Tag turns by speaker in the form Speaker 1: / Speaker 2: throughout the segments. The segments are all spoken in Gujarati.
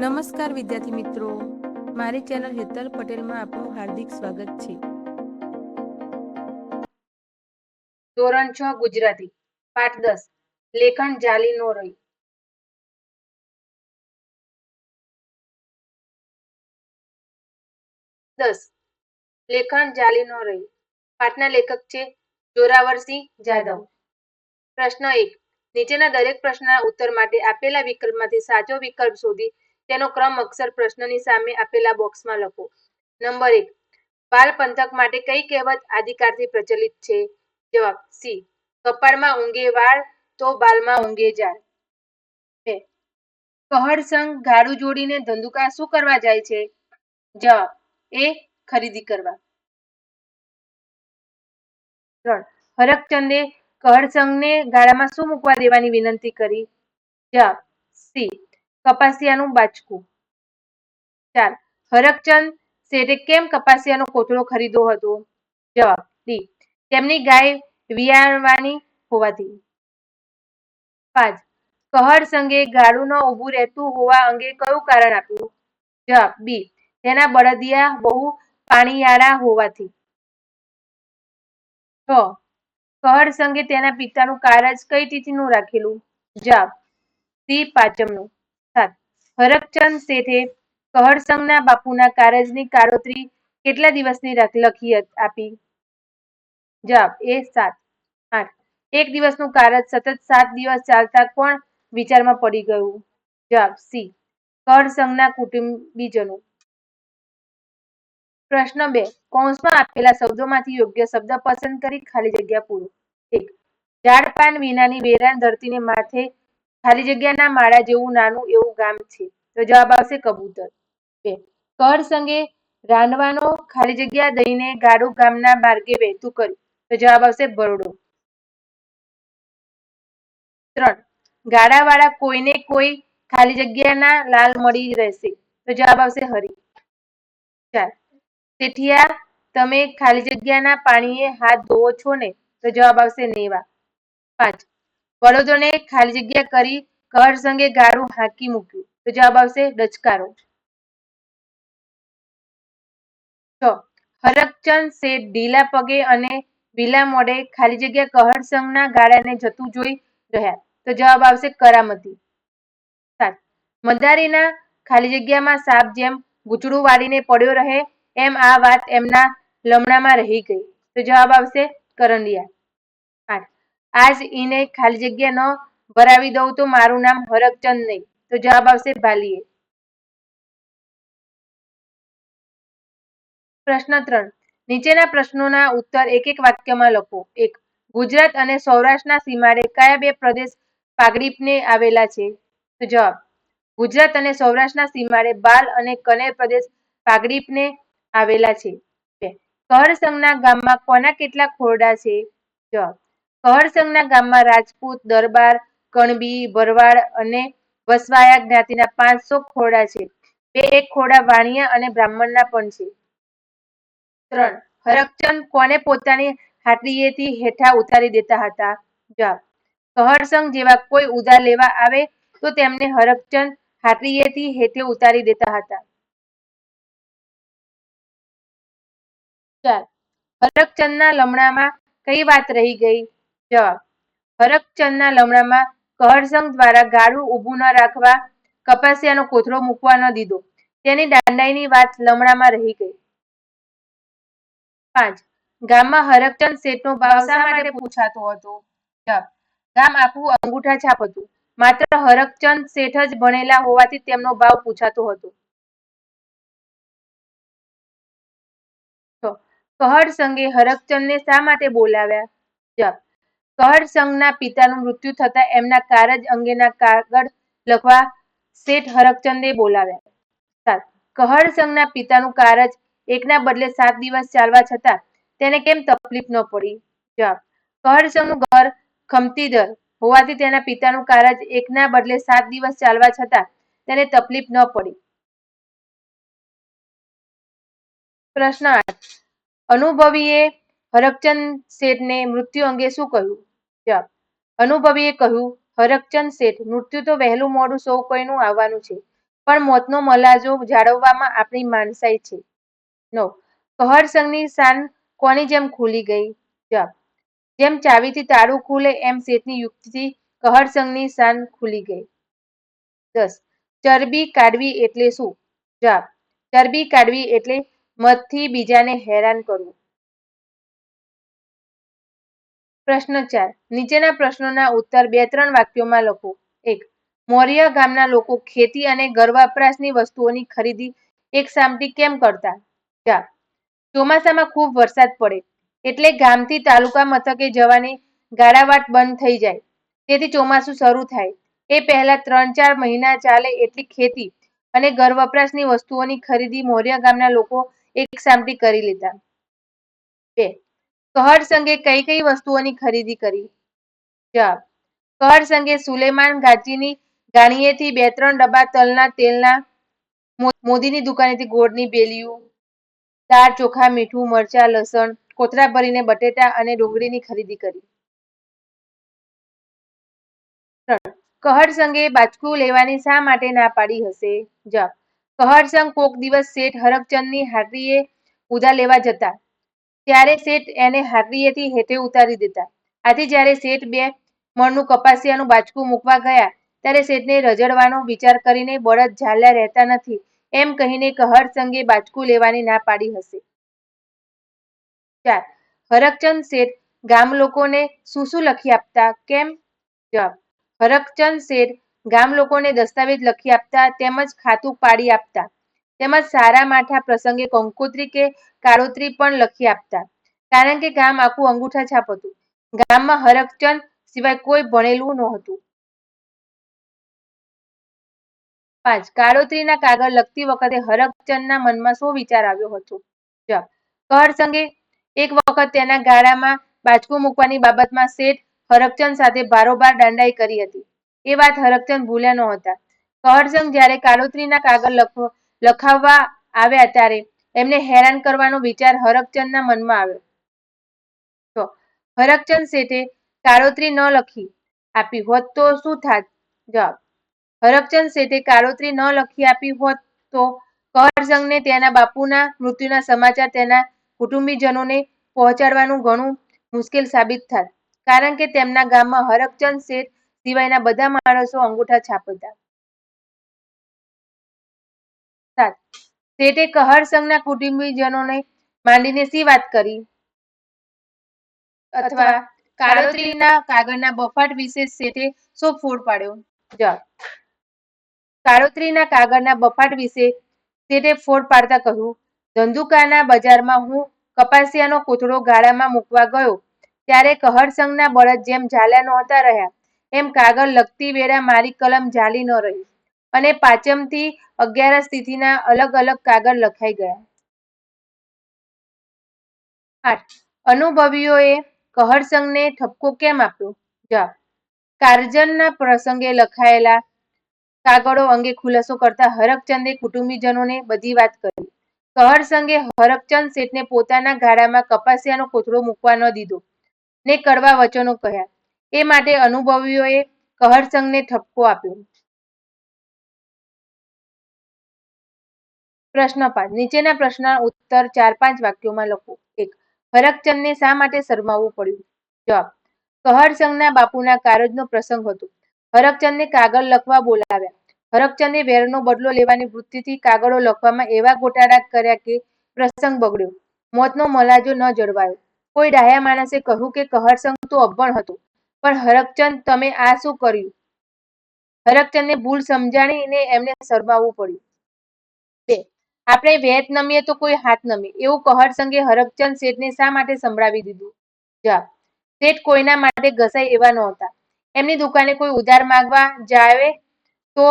Speaker 1: નમસ્કાર વિદ્યાર્થી મિત્રો. મારી ચેનલ હેતલ પટેલમાં આપનું હાર્દિક સ્વાગત છે.
Speaker 2: ધોરણ છ, ગુજરાતી. પાઠ દસ. લેખન જાલી નો રહી. દસ. લેખન જાલી નો રહી. પાઠના લેખક છે જોરાવરસિંહ જાદવ પ્રશ્ન એક. નીચેના દરેક પ્રશ્નના ઉત્તર માટે આપેલા વિકલ્પમાંથી સાચો વિકલ્પ શોધી તેનો ક્રમ અક્ષર પ્રશ્નની સામે આપેલા બોક્સમાં લખો. નંબર એક બાલ પંથક માટે કઈ કહેવત આદિકાળથી પ્રચલિત છે? જવાબ સી, કપાળમાં ઊંઘે વાળ તો બાલમાં ઊંઘે જાળ. બે, કહડ સંઘ ગાડું જોડીને ધંધુકા શું કરવા જાય છે? જવાબ એ, ખરીદી કરવા. ત્રણ, હરકચંદે કહડ સંઘને ગાળામાં શું મૂકવા દેવાની વિનંતી કરી? જવાબ સી કપાસિયાનું બાચકું. ચાર હરકચંદ શેઠે કેમ કપાસિયાનો કોથળો ખરીદ્યો હતો? જવાબ ડી તેમની ગાય વિયાણવાની હોવાથી પાંચ, કહર સંગે ગાળું ન ઊભું રહેતું હોવા અંગે કયું કારણ આપ્યું? જવાબ, બી, તેના બળદિયા બહુ પાણીયાળા હોવાથી. છ, કહર સંગે તેના પિતાનું કારજ કઈ તિથિનું રાખેલું? જવાબ, સી, પાંચમનું. હરકચંદ શેઠે કહળ બાપુના કારજની કાળોતરી કેટલા દિવસની લખી આપી? જવાબ, એ સાત, આઠ. એક દિવસનું કારજ સતત સાત દિવસ ચાલતા કોણ વિચારમાં પડી ગયું? જવાબ, સી કહળ કુટુંબીજનો. પ્રશ્ન બે, કૌંસમાં આપેલા શબ્દોમાંથી યોગ્ય શબ્દ પસંદ કરી ખાલી જગ્યા પૂરો. એક ઝાડ પાન વિનાની વેરાન ધરતીને માથે ખાલી જગ્યાના માળા જેવું નાનું એવું ગામ છે. તો જવાબ આવશે કબૂતર. બે. કર સંગે રાંધવાનો ખાલી જગ્યા દઈને ગાડું ગામના માર્ગે વહેતું કર્યું. તો જવાબ આવશે બરડો. ત્રણ. ગાડાવાળા કોઈને કોઈ ખાલી જગ્યાના લાલ મળી રહેશે. તો જવાબ આવશે હરી. ચાર. શેઠિયા, તમે ખાલી જગ્યાના પાણીએ હાથ ધોવો છો ને? તો જવાબ આવશે નેવા. પાંચ. બળદોને ખાલી જગ્યા કરી કર સંગે ગારું હાંકી મૂક્યું. તો જવાબ આવશે ડચકારો. હરકચંદ શેઠ ઢીલા પગે અને વિલા મોડે ખાલી જગ્યા કહર સંઘના ગાડાને જતું જોઈ રહ્યા. તો જવાબ આવશે કરામતી. સાત. મદારીના ખાલી જગ્યામાં સાપ જેમ ગૂંચળું વાળીને પડ્યો રહે, એમ આ વાત એમના લમણામાં રહી ગઈ. તો જવાબ આવશે કરંડિયા. આજ ઈને ખાલી જગ્યા ન ભરાવી દઉં તો મારું નામ હરકચંદ નહીં. તો જવાબ આવશે ભાલીએ. પ્રશ્ન ત્રણ. નીચેના પ્રશ્નોના ઉત્તર એક એક વાક્યમાં લખો. એક. ગુજરાત અને સૌરાષ્ટ્રના સીમાડે કયા બે પ્રદેશ પાગડીપને આવેલા છે? તો જવાબ. ગુજરાત અને સૌરાષ્ટ્રના સીમાડે બાલ અને કનેર પ્રદેશ પાગડીપને આવેલા છે. બે. કહળ સંઘના ગામમાં કોના કેટલા ખોરડા છે? જવાબ. કહળ સંઘના ગામમાં રાજપૂત, દરબાર, કણબી, ભરવાડ અને વસવાયા જ્ઞાતિના પાંચસો ખોડા છે. બે એક ખોડા વાણિયા અને બ્રાહ્મણના પણ છે. ત્રણ, હરકચંદ કોને પોતાની હાટડીએથી હેઠા ઉતારી દેતા હતા? જવાબ કહરસંગ જેવા કોઈ ઉધાર લેવા આવે તો તેમને હરકચંદ હાટડીએથી હેઠે ઉતારી દેતા હતા. ચાર, હરકચંદના લમણામાં કઈ વાત રહી ગઈ? જવાબ હરકચંદના લમણામાં કહળ દ્વારા ગાળું ઊભું ન રાખવા કપાસિયાનો કોથળો મૂકવા ન દીધો. તેની દાંડાઈની વાત લમણામાં રહી ગઈ. પાંચ. ગામમાં હરકચંદ શેઠનો ભાવ શા માટે પૂછાતો હતો? ગામ આખું અંગૂઠા છાપ હતું માત્ર હરકચંદ શેઠ જ ભણેલા હોવાથી તેમનો ભાવ પૂછાતો હતો. કહડ સંઘે હરકચંદને શા માટે બોલાવ્યા? જવાબ કહળ સંઘના પિતાનું મૃત્યુ થતાં એમના કારજ અંગેના કાગળ લખવા શેઠ હરકચંદે બોલાવ્યા. કહળ પિતાનું કારજ એકના બદલે સાત દિવસ ચાલવા છતાં તેને કેમ તકલીફ ન પડી? જવાબ કહળ ઘર ખમતીદર હોવાથી તેના પિતાનું કારજ એકના બદલે સાત દિવસ ચાલવા છતાં તેને તકલીફ ન પડી. પ્રશ્ન આઠ, અનુભવીએ હરકચંદ શેઠને મૃત્યુ અંગે શું કહ્યું? જવાબ અનુભવીએ કહ્યું, હરકચંદ શેઠ, મૃત્યુ તો વહેલું મોડું સૌ કોઈનું આવવાનું છે, પણ મોતનો મલાજો જાળવવામાં આપણી માનસાઈ છે. નો. કહર સંઘની શાન કોની જેમ ખુલી ગઈ? જવાબ. જેમ ચાવીથી તાળું ખુલે, એમ શેઠની યુક્તિથી કહર સંઘની શાન ખુલી ગઈ. દસ. ચરબી કાઢવી એટલે શું? જવાબ. ચરબી કાઢવી એટલે મતથી બીજાને હેરાન કરવું. પ્રશ્ન ચાર નીચેના પ્રશ્નોના ઉત્તર બે ત્રણ વાક્યોમાં લખો. એક, મૌર્ય ગામના લોકો ખેતી અને ઘર વપરાશની વસ્તુઓની ખરીદી એક સામટી કેમ કરતા? ચાર, ચોમાસામાં ખૂબ વરસાદ પડે, એટલે ગામથી તાલુકા મથકે જવાની ગાળાવાટ બંધ થઈ જાય. તેથી ચોમાસું શરૂ થાય. એ પહેલા ત્રણ ચાર મહિના ચાલે એટલી ખેતી અને ઘર વપરાશની વસ્તુઓની ખરીદી મૌર્ય ગામના લોકો એક સામટી કરી લેતા બે કહર સંઘે કઈ કઈ વસ્તુઓની ખરીદી કરી? જવાબ, કહર સંઘે સુલેમાન ઘાટીની ગાણીએથી બે ત્રણ ડબ્બા તલના તેલના મોદીની દુકાનેથી ગોળની બેલીઓ દાળ ચોખા મીઠું, મરચા, લસણ, કોથળા ભરીને બટેટા અને ડુંગળીની ખરીદી કરી. કહર સંઘે બાચકું લેવાની શા માટે ના પાડી હશે? જવાબ, કહર સંઘ કોક દિવસ શેઠ હરકચંદની હાટરીએ ઉધા લેવા જતા ત્યારે શેઠ એને હાટડીએથી હેઠે ઉતારી દેતા આથી જ્યારે શેઠ બે મણનું કપાસિયાનું બાચકું મૂકવા ગયા, ત્યારે શેઠને રજડવાનો વિચાર કરીને બળદ ઝાલ્યા રહેતા નથી. એમ કહીને કહર સંગે બાચકું લેવાની ના પાડી હશે. ચાર. હરકચંદ શેઠ ગામ લોકોને શું શું લખી આપતા? કેમ? જવાબ. હરકચંદ શેઠ ગામ લોકોને દસ્તાવેજ લખી આપતા, તેમજ ખાતું પાડી આપતા. તેમજ સારા માઠા પ્રસંગે કંકોત્રી કે કાળોત્રી પણ લખી આપતા. કારણ કે ગામ આખું અંગૂઠા છાપ હતું. ગામમાં હરકચંદ સિવાય કોઈ ભણેલું નહોતું. પાંચ કાળોત્રીના કાગળ લખતી વખતે હરકચંદના મનમાં શું વિચાર આવ્યો હતો? જવાબ કહર સંગે એક વખત તેના ગાળામાં બાજકું મૂકવાની બાબતમાં શેઠ હરકચંદ સાથે બારોબાર દાંડાઈ કરી હતી. એ વાત હરકચંદ ભૂલ્યા નહોતા. કહરસંગ જ્યારે કાળોત્રીના કાગળ લખ- લખાવવા આવ્યા ત્યારે એમને હેરાન કરવાનો વિચાર હરકચંદના મનમાં આવ્યો. હરકચંદ શેઠે કાળોતરી ન લખી આપી હોત તો શું થાત? જવાબ. હરકચંદ શેઠે કાળોતરી ન લખી આપી હોત તો કરજંગને તેના બાપુના મૃત્યુના સમાચાર તેના કુટુંબીજનોને પહોંચાડવાનું ઘણું મુશ્કેલ સાબિત થાત. કારણ કે તેમના ગામમાં હરકચંદ શેઠ સિવાયના બધા માણસો અંગૂઠા છાપ હતા સાત શેઠે કહર સંઘના કુટુંબીજનોને માંડીને સી વાત કરી? અથવા કાળોતરીના કાગળના બફાટ વિશે શેઠે શો ફોડ પાડ્યો? જવાબ. કાળોતરીના કાગળના બફાટ વિશે શેઠે ફોડ પાડતા કહ્યું ધંધુકાના બજારમાં હું કપાસિયાનો કોથળો ગાળામાં મૂકવા ગયો ત્યારે કહર સંઘના બળદ જેમ ઝાલ્યા નહોતા રહ્યા એમ કાગળ લખતી વેળા મારી કલમ ઝાલી ન રહી. અને પાંચમથી અગિયારસ તિથિના અલગ અલગ કાગળ લખાઈ ગયા. આઠ. અનુભવીઓએ કહરસંગને ઠપકો કેમ આપ્યો? જવાબ. કારજનના પ્રસંગે લખાયેલા કાગળો અંગે ખુલાસો કરતા હરકચંદે કુટુંબીજનોને બધી વાત કરી. કહરસંગે હરકચંદ શેઠને પોતાના ગાળામાં કપાસિયાનો કોથળો મૂકવા ન દીધો ને કરવા વચનો કહ્યા. એ માટે અનુભવીઓએ કહરસંગને ઠપકો આપ્યો. પ્રશ્ન પાંચ નીચેના પ્રશ્નના ઉત્તર ચાર પાંચ વાક્યોમાં લખો. એક હરકચંદને શા માટે શરમાવવું પડ્યું? જવાબ કહર બાપુના કારજનો પ્રસંગ હતો. હરકચંદને કાગળ લખવા બોલાવ્યા. હરકચંદે વેરનો બદલો લેવાની વૃત્તિથી કાગળો લખવામાં એવા ગોટાળા કર્યા કે પ્રસંગ બગડ્યો. મોતનો મલાજો ન જળવાયો. કોઈ ડાહ્યા માણસે કહ્યું કે કહરસંગ તો અભણ હતો. પણ હરકચંદ, તમે આ શું કર્યું? હરકચંદને ભૂલ સમજાણીને એમને શરમાવવું પડ્યું. બે આપણે વેત નમીએ તો કોઈ હાથ નમે. એવું કહર સંઘે હરકચંદ શેઠને શા માટે સંભળાવી દીધું? જવાબ, શેઠ કોઈના માટે ઘસાય એવા નહોતા. એમની દુકાને કોઈ ઉધાર માંગવા જાવે તો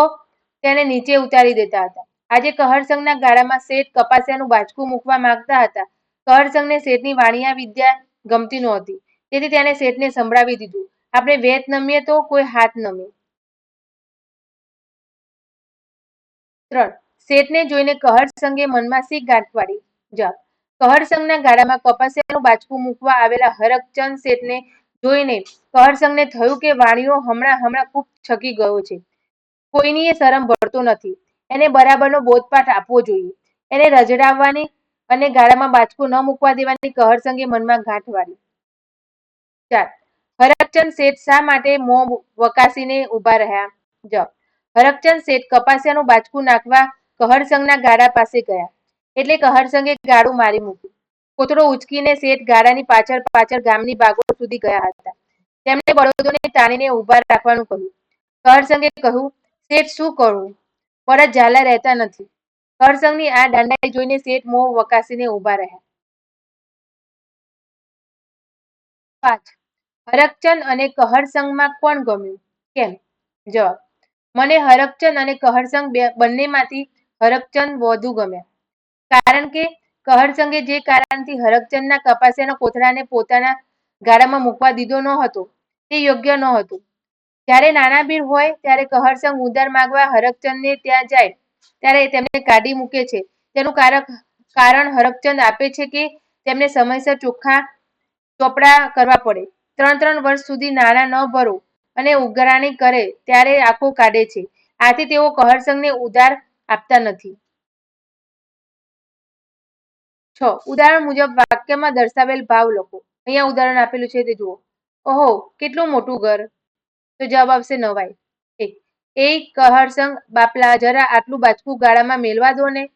Speaker 2: તેને નીચે ઉતારી દેતા હતા. આજે કહરસંઘના ગાળામાં શેઠ કપાસિયાનું બાચકું મૂકવા માંગતા હતા. કહરસંગને શેઠની વાણિયા વિદ્યા ગમતી નહોતી. તેથી તેને શેઠને સંભળાવી દીધું. આપણે વેત નમીએ તો કોઈ હાથ નમે. ત્રણ શેઠને જોઈને કહર સંઘે મનમાં શી ગાંઠ જવાબ, કહર સંઘના ગાડામાં કપાસિયાનું બાચકું મૂકવા આવેલા હરકચંદ શેઠને જોઈને કહર સંઘને થયું કે વાણીઓ હમણાં હમણાં ખૂબ છકી ગયો છે. કોઈની એ શરમ ભરતો નથી. એને બરાબરનો બોધપાઠ આપવો જોઈએ. એને રજડાવવાની અને ગાળામાં બાચકું ન મૂકવા દેવાની કહરસંગે મનમાં ગાંઠ વાળી. ચાર, હરકચંદ શેઠ શા માટે મોં વકાસીને ઊભા રહ્યા? જપ હરકચંદ શેઠ કપાસિયાનું બાચકું નાખવા કહરસંગના ગાળા પાસે ગયા. એટલે કહરસંગે ગાડું મારી મૂક્યું. કોતરો ઉચકીને શેઠ ગાડાની પાછળ પાછળ ગામની બાગો સુધી ગયા હતા. તેમણે બળદોને તાણીને ઊભા રાખવાનું કહ્યું. કહરસંગે કહ્યું, શેઠ, શું કરું? બળદ ઝાલા રહેતા નથી. હરસંગની આ દાંડાઈ જોઈને શેઠ મોં વકાસીને ઊભા રહ્યા. પાંચ હરકચંદ અને કહરસંગમાં કોણ ગમ્યું? કેમ? જવાબ. મને હરકચંદ અને કહરસંગ બંનેમાંથી હરકચંદ વધુ ગમ્યા. કારણ કે કહરચંગે જે કારણથી હરકચંદના કપાસિયાના કોથળાને પોતાના ગાળામાં મૂકવા દીધો ન હતો, તે યોગ્ય ન હતું. જ્યારે નાના ભીર હોય, ત્યારે કહરચંગ ઉધાર માગવા હરકચંદને ત્યાં જાય, ત્યારે તેમને કાઢી મૂકે છે. તેનું કારક, કારણ હરકચંદ આપે છે કે તેમને સમયસર ચોખ્ખા ચોપડા કરવા પડે. ત્રણ ત્રણ વર્ષ સુધી નાણાં ન ભરો અને ઉઘરાણી કરે, ત્યારે આંખો કાઢે છે. આથી તેઓ કહરસંગને ઉધાર આપતા નથી. છ. ઉદાહરણ મુજબ વાક્યમાં દર્શાવેલ ભાવ લખો. અહીંયા ઉદાહરણ આપેલું છે તે જુઓ. ઓહો, કેટલું મોટું ઘર? તો જવાબ આવશે નવાઈ. એક. એ કહરસંગ બાપલા જરા આટલું બાચકું ગાળામાં મેળવા દો ને?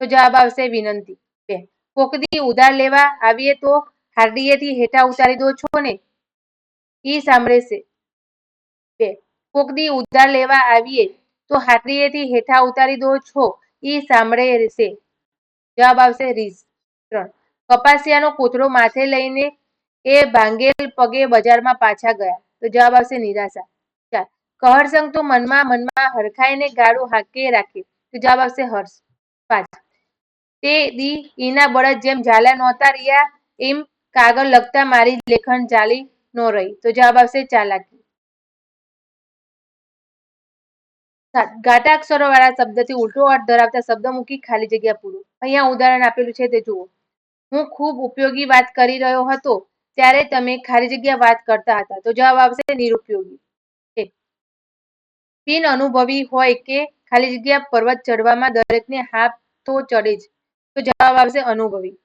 Speaker 2: તો જવાબ આવશે વિનંતી. બે. કોકદી ઉધાર લેવા આવીએ તો હાર્ડીએથી હેઠા ઉતારી દો છો ને? ઈ સાંભળે છે. બે. કોકદી ઉધાર લેવા આવીએ તો હાથડીએથી હેઠા ઉતારી દો છો. એ સાંભળે રહેશે. જવાબ આવશે રીસ ત્રણ. કપાસિયાનો કોથળો માથે લઈને એ ભાંગેલ પગે બજારમાં પાછા ગયા. તો જવાબ આવશે નિરાશા. ચાર. કહરસંગ તો મનમાં મનમાં હરખાઈને ગાળું હાકે રાખે. તો જવાબ આવશે હર્ષ. પાંચ. તે દી ઈના બળદ જેમ ઝાલા નહોતા રહ્યા, એમ કાગળ લખતા મારી લેખન ચાલી નો રહી. તો જવાબ આવશે ચાલાકી. સાત ઘાટાક્ષરો વાળા શબ્દથી ઉલટો અર્થ ધરાવતા શબ્દ મૂકી ખાલી જગ્યા પૂરું. અહીંયા ઉદાહરણ આપેલું છે તે જુઓ. હું ખૂબ ઉપયોગી વાત કરી રહ્યો હતો, ત્યારે તમે ખાલી જગ્યા વાત કરતા હતા, તો જવાબ આવશે નિરુપયોગી. બિન અનુભવી હોય કે ખાલી જગ્યા પર્વત ચડવામાં દરેકને હાથ તો ચડે જ, તો જવાબ આવશે અનુભવી.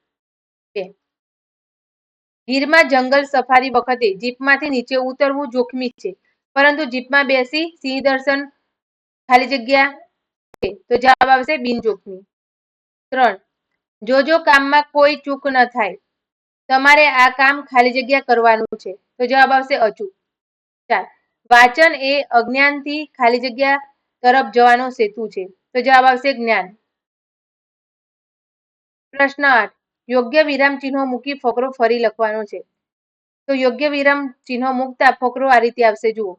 Speaker 2: ગીરમાં જંગલ સફારી વખતે જીપમાંથી નીચે ઉતરવું જોખમી છે, પરંતુ જીપમાં બેસી સિંહ દર્શન ખાલી જગ્યા તો જવાબ આવશે બિનજોખમી. ત્રણ. જો જો કામમાં કોઈ ચૂક ન થાય, તમારે આ કામ ખાલી જગ્યા કરવાનું છે. તો જવાબ આવશે અચૂક. ચાર. વાંચન એ અજ્ઞાનથી ખાલી જગ્યા તરફ જવાનો સેતુ છે. તો જવાબ આવશે જ્ઞાન. પ્રશ્ન આઠ. યોગ્ય વિરામ ચિહ્નો મૂકી ફકરો ફરી લખવાનો છે. તો યોગ્ય વિરામ ચિહ્નો મૂકતા ફકરો આ રીતે આવશે, જુઓ.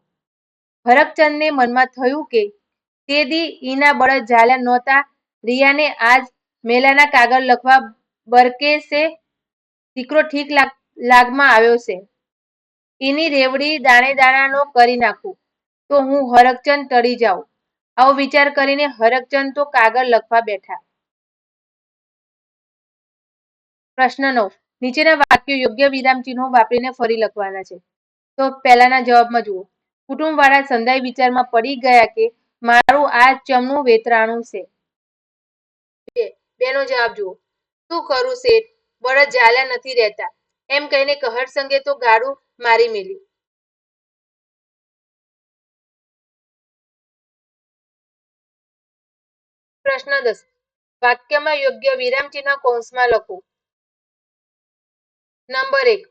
Speaker 2: ભરતચંદને મનમાં થયું કે તે દી ઈના બળદ ઝાલા નહોતા. રિયાને આજ મેલાના કાગળ લખવા બરકે છે. દીકરો ઠીક લાગમાં આવ્યો છે. એની રેવડી દાણે દાણાનો કરી નાખું. તો હું હરકચંદ તળી જાઉં. આવો વિચાર કરીને હરકચંદ તો કાગળ લખવા બેઠા. પ્રશ્ન નવ. નીચેના વાક્યો યોગ્ય વિરામ ચિહ્નો વાપરીને ફરી લખવાના છે. તો પહેલાના જવાબમાં જુઓ. કુટુંબવાળા સંધાઈ વિચારમાં પડી ગયા કે મારું આ ચમનું વેતરાણું છે. બેનો જવાબ જુઓ. શું કરું શેઠ? બળદ ઝાલ્યા નથી રહેતા. એમ કહીને કહર સંગે તો ગાડું મારી મેલી. પ્રશ્ન દસ. વાક્યમાં યોગ્ય વિરામ ચિહ્ન કૌંસમાં લખો. નંબર એક.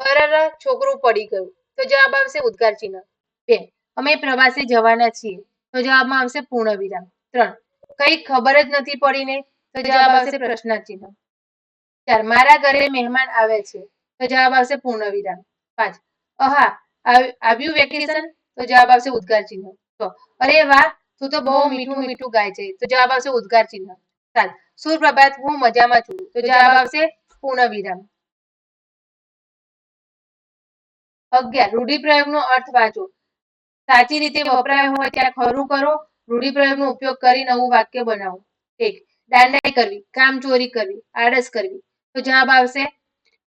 Speaker 2: અરર છોકરું પડી ગયું. તો જવાબ આવશે ઉદ્ગાર ચિહ્ન બે. અમે પ્રવાસે જવાના છીએ. તો જવાબમાં આવશે પૂર્ણ વિરામ ત્રણ. કઈ ખબર જ નથી પડીને? તો જવાબ આવશે ચિહ્ન ચાર. મારા ઘરે મહેમાન આવે છે. તો જવાબ આવશે પૂર્ણ વિરામ પાંચ. અહા આવ્યું વેકેશન? તો જવાબ આવશે ઉદ્ગાર ચિહ્ન છ. અરે વાહ, તું તો બહુ મીઠું મીઠું ગાય છે. તો જવાબ આવશે ઉદ્ગાર ચિહ્ન સાત સુપ્રભાત હું મજામાં છું. તો જવાબ આવશે પૂર્ણ વિરામ અગિયાર. રૂઢિપ્રયોગનો અર્થ વાંચો. સાચી રીતે વપરાય હોય ત્યાં ખરું કરો. રૂઢિપ્રયોગનો ઉપયોગ કરી નવું વાક્ય બનાવો. એક દાંડાઈ કરવી કામ ચોરી કરવી આળસ કરવી. તો જવાબ આવશે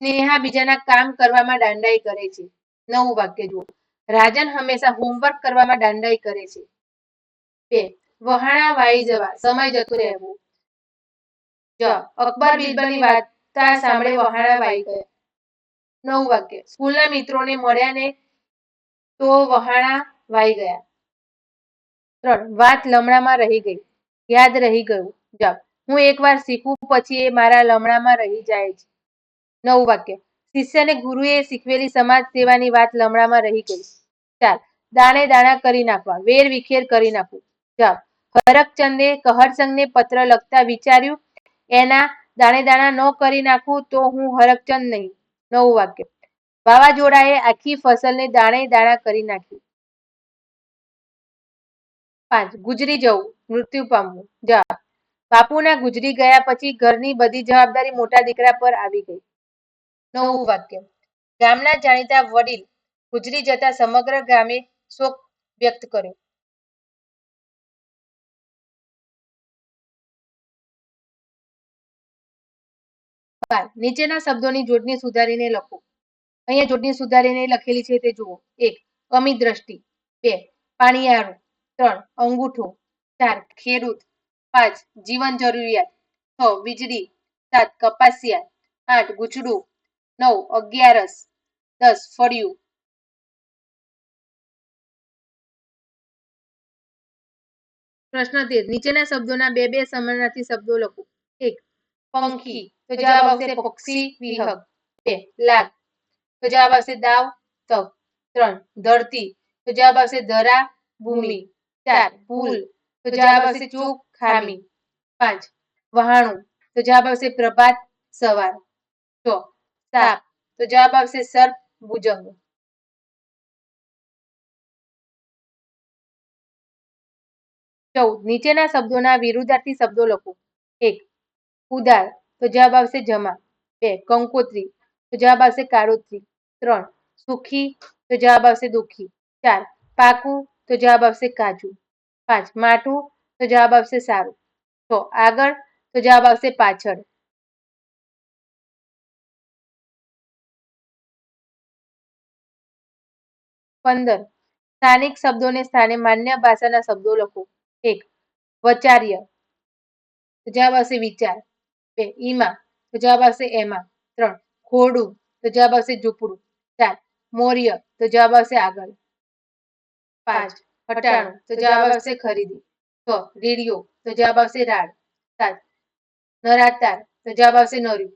Speaker 2: સ્નેહા બીજાના કામ કરવામાં દાંડાઈ કરે છે. નવું વાક્ય જુઓ. રાજન હંમેશા હોમવર્ક કરવામાં દાંડાઈ કરે છે. બે વહાણા વાઈ જવા સમય જતું રહેવું. જ અકબર બિરબલની વાર્તા સાંભળે વહાણા વાઈ ગયા નવું વાક્ય સ્કૂલના મિત્રોને મળ્યા ને તો વહાણા વાઈ ગયા. ત્રણ, વાત લમણામાં રહી ગઈ. યાદ રહી ગયું. જવાબ હું એકવાર શીખું પછી એ મારા લમણામાં રહી જાય છે. નવું વાક્ય. શિષ્યને ગુરુએ શીખવેલી સમાજ સેવાની વાત લમણામાં રહી ગઈ. ચાર દાણે દાણા કરી નાખવા, વેર વિખેર કરી નાખવું જવાબ હરકચંદે કહરસંગને પત્ર લખતા વિચાર્યું, એના દાણે દાણા ન કરી નાખું તો હું હરકચંદ નહીં. નવું વાક્ય. વાવાઝોડાએ આખી ફસલને દાણે દાણા કરી નાખી. પાંચ, ગુજરી જવું, મૃત્યુ પામવું. જવાબ, બાપુના ગુજરી ગયા પછી ઘરની બધી જવાબદારી મોટા દીકરા પર આવી ગઈ. નવું વાક્ય, ગામના જાણીતા વડીલ ગુજરી જતા સમગ્ર ગામે શોક વ્યક્ત કર્યો. નીચેના શબ્દોની જોડણી સુધારીને લખો. અહીંયા જોડણી સુધારીને લખેલી છે તે જુઓ. એક અમી દ્રષ્ટિ બે પાણીયાળું ત્રણ અંગૂઠો, ચાર, ખેડૂત, પાંચ, જીવન જરૂરિયાત, છ, વીજળી, સાત, કપાસિયા, આઠ ગુચડું નવ, અગિયારસ, દસ, ફળિયું. પ્રશ્ન તેર, નીચેના શબ્દોના બે બે સમાનાર્થી શબ્દો લખો. એક, પંખી, તો જવાબ આવશે પક્ષી, વિહગ. બે લાગ તો જવાબ આવશે દાવ તક ત્રણ, ધરતી, તો જવાબ આવશે ધરા, ભૂમિ. ચાર ભૂલ તો જવાબ આવશે ચૂક ખામી પાંચ વહાણું તો જવાબ આવશે પ્રભાત સવાર છ સાપ તો જવાબ આવશે સર્પ ભુજંગ ચૌદ નીચેના શબ્દોના વિરુદ્ધાર્થી શબ્દો લખો એક ઉદાર તો જવાબ આવશે જમા બે કંકોત્રી તો જવાબ આવશે કાળોતરી ત્રણ સુખી તો જવાબ આવશે દુખી ચાર પાકું તો જવાબ આવશે કાજુ. પાંચ માટું તો જવાબ આવશે સારું. છ, આગળ, તો જવાબ આવશે પાછળ. પંદર, સ્થાનિક શબ્દોને સ્થાને માન્ય ભાષાના શબ્દો લખો. એક, વચાર્ય, તો જવાબ આવશે વિચાર. બે, ઈમા, તો જવાબ આવશે એમાં. ત્રણ, ખોડું, તો જવાબ આવશે ઝૂંપડું. ચાર, મૌર્ય, તો જવાબ આવશે આગળ. પાંચ હટાણું તો જવાબ આવશે ખરીદી છ રેડિયો તો જવાબ આવશે રાડ સાત નરાતાર તો જવાબ આવશે નર્યું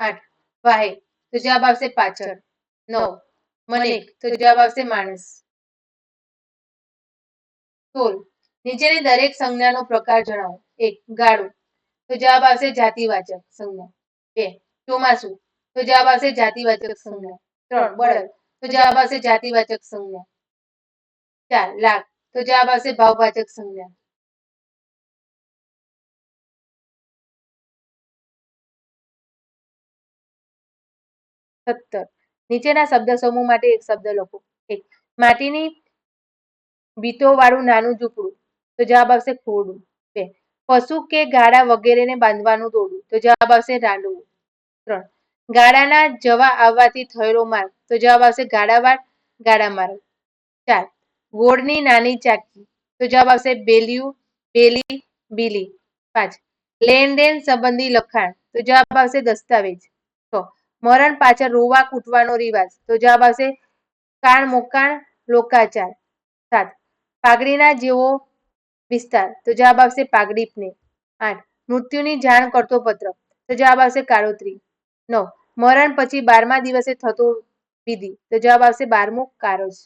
Speaker 2: આઠ વાહે તો જવાબ આવશે પાછળ નવ મનેક તો જવાબ આવશે માણસ સોળ નીચેની દરેક સંજ્ઞાનો પ્રકાર જણાવો એક ગાળું તો જવાબ આવશે જાતિવાચક સંજ્ઞા બે ચોમાસું તો જવાબ આવશે જાતિવાચક સંજ્ઞા ત્રણ બળદ તો જવાબ આવશે જાતિવાચક સંજ્ઞા ચાર લાખ તો જવાબ આવશે ભાવવાચક સંજ્ઞા. સત્તર. નીચેના શબ્દ સમૂહ માટે એક શબ્દ લખો. એક. માટીની બીતો વાળું નાનું ઝૂંપડું. તો જવાબ આવશે ખોડું. બે. પશુ કે ગાડા વગેરેને બાંધવાનું દોરડું તો જવાબ આવશે રાંડવું. ત્રણ. ગાડાના જવા આવવાથી થયેલો માર્ગ. તો જવાબ આવશે ગાડાવાળ ગાડા માર્ગ ચાર. ગોળની નાની ચાકી. તો જવાબ આવશે બેલિયું, બેલી, બીલી. પાંચ. લેણ દેણ સંબંધી લખાણ. તો જવાબ આવશે દસ્તાવેજ. છ. મરણ પાછળ રોવા કૂટવાનો રિવાજ. તો જવાબ આવશે કાણ મોકાણ લોકાચાર. સાત. પાઘડીના જેવો વિસ્તાર. તો જવાબ આવશે પાઘડીપને આઠ. મૃત્યુની જાણ કરતો પત્ર. તો જવાબ આવશે કાળોત્રી નવ. મરણ પછી બારમા દિવસે થતો વિધિ. તો જવાબ આવશે બારમું કારજ.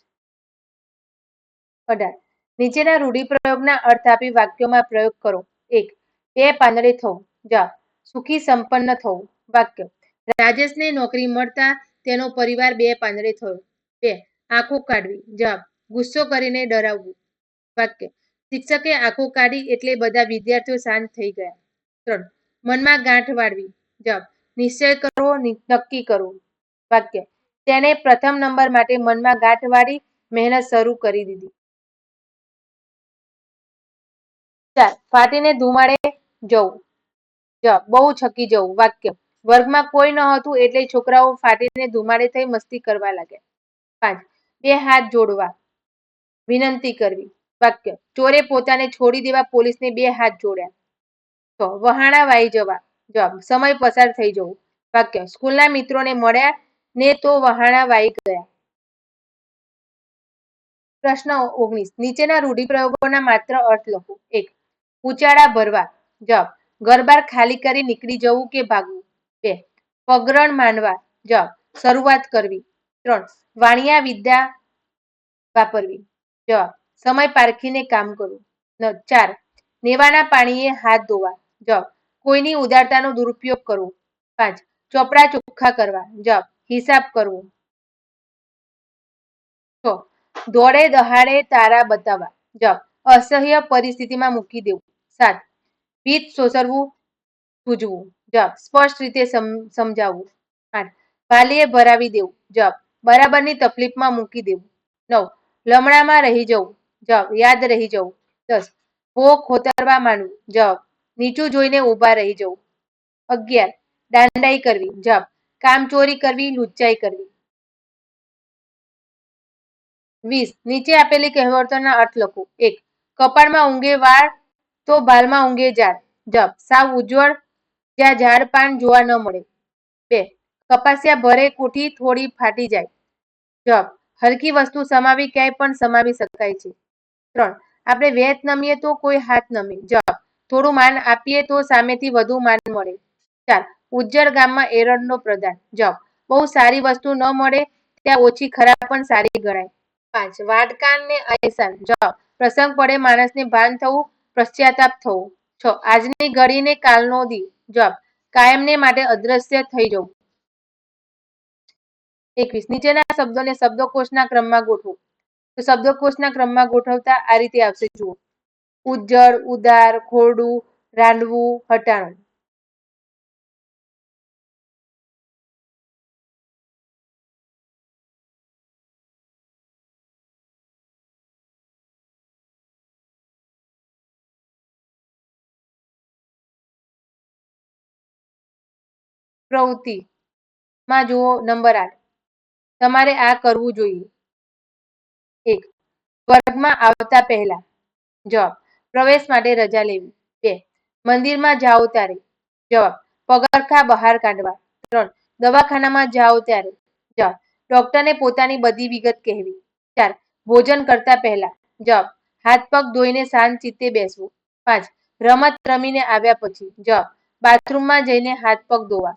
Speaker 2: અઢાર નીચેના રૂઢિપ્રયોગના અર્થ આપી વાક્યોમાં પ્રયોગ કરો. એક, બે પાંદડે થવું જા, સુખી સંપન્ન થવું વાક્ય, રાજેશને નોકરી મળતા તેનો પરિવાર બે પાંદડે થયો. બે, આંખો કાઢવી. જવાબ ગુસ્સો કરીને ડરાવવું. વાક્ય, શિક્ષકે આંખો કાઢી એટલે બધા વિદ્યાર્થીઓ શાંત થઈ ગયા. ત્રણ, મનમાં ગાંઠ વાળવી. જવાબ નિશ્ચય કરવો નક્કી કરવું વાક્ય, તેણે પ્રથમ નંબર માટે મનમાં ગાંઠ વાળી મહેનત શરૂ કરી દીધી. ચાર ફાટીને ધુમાડે જવું. જ, બહુ છકી જવું, વાક્ય. વર્ગમાં કોઈ ન હતું એટલે છોકરાઓ ફાટીને ધુમાડે થઈ મસ્તી કરવા લાગ્યા. પાંચ, બે હાથ જોડવા. વિનંતી કરવી. વાક્ય. ચોરે પોતાને છોડી દેવા પોલીસને બે હાથ જોડ્યા. છ, વહાણા વાઈ જવા. જવાબ સમય પસાર થઈ જવું. વાક્ય. સ્કૂલના મિત્રોને મળ્યા ને તો વહાણા વાઈ ગયા. પ્રશ્ન ઓગણીસ. નીચેના રૂઢિપ્રયોગોના માત્ર અર્થ લખો. એક ઉચાળા ભરવા. જવાબ, ઘરબાર ખાલી કરી નીકળી જવું કે ભાગવું? બે, પગરણ માનવા જવાબ, શરૂઆત કરવી. ત્રણ, વાણિયા વિદ્યા વાપરવી. જવાબ, સમય પારખીને કામ કરવું. ચાર, નેવાના પાણીએ હાથ ધોવા. જવાબ, કોઈની ઉદારતાનો દુરુપયોગ કરવો. પાંચ, ચોપડા ચોખ્ખા કરવા. જવાબ, હિસાબ કરવો. છ, દોડે દહાડે તારા બતાવવા. જવાબ, અસહ્ય પરિસ્થિતિમાં મૂકી દેવું. સાત ભીત સોસરવું, સૂજવું. જવાબ, સ્પષ્ટ રીતે સમજાવવું. આઠ ભાલીએ ભરાવી દેવું. જવાબ, બરાબરની તકલીફમાં મૂકી દેવું. નવ, લમણામાં રહી જવું. જવાબ, યાદ રહી જવું. દસ ભો ખોતરવા માંડવું. જવાબ, નીચું જોઈને ઊભા રહી જવું. અગિયાર, દાંડાઈ કરવી. જવાબ કામચોરી કરવી, લુચ્ચાઈ કરવી. વીસ, નીચે આપેલી કહેવતોના અર્થ લખો. એક, કપાળમાં ઊંઘે વાળ તો ભાલમાં ઊંઘે ઝાડ જપ. સાવ ઉજ્જવળ, જ્યાં ઝાડ પાન જોવા ન મળે. બે. કપાસિયા ભરે કોઠી થોડી ફાટી જાય. જપ. હલકી વસ્તુ સમાવી ક્યાંય પણ સમાવી શકાય છે. ત્રણ. આપણે વેત નમીએ તો કોઈ હાથ નમે. જપ. થોડું માન આપીએ તો સામેથી વધુ માન મળે. ચાર. ઉજ્જડ ગામમાં એરંડનો પ્રદાન જપ. બહુ સારી વસ્તુ ન મળે, ત્યાં ઓછી ખરાબ પણ સારી ગણાય. પાંચ. વાટકાન ને અહેસાન જપ. પ્રસંગ પડે માણસને ભાન થવું પશ્ચાતાપ થવો. છ. આજની ઘડીને કાલનો દી. જવાબ, કાયમને માટે અદ્રશ્ય થઈ જવું. એકવીસ. નીચેના શબ્દોને શબ્દકોશના ક્રમમાં ગોઠવો. તો શબ્દકોશના ક્રમમાં ગોઠવતા આ રીતે આવશે. જુઓ. ઉજ્જડ ઉદાર, ખોરડું, રાંડવું, હટાણું. પ્રવૃત્તિ. માં જુઓ, નંબર આઠ. તમારે આ કરવું જોઈએ. એક. વર્ગમાં આવતા પહેલા. જવાબ. પ્રવેશ માટે રજા લેવી. બે. મંદિરમાં જાઓ ત્યારે. જવાબ. પગરખા બહાર કાઢવા. ત્રણ. દવાખાનામાં જાઓ ત્યારે. જવાબ. ડોક્ટરને પોતાની બધી વિગત કહેવી. ચાર. ભોજન કરતા પહેલા. જવાબ. હાથ પગ ધોઈને શાંત ચિત્તે બેસવું. પાંચ. રમત રમીને આવ્યા પછી. જવાબ. બાથરૂમમાં જઈને હાથ પગ ધોવા.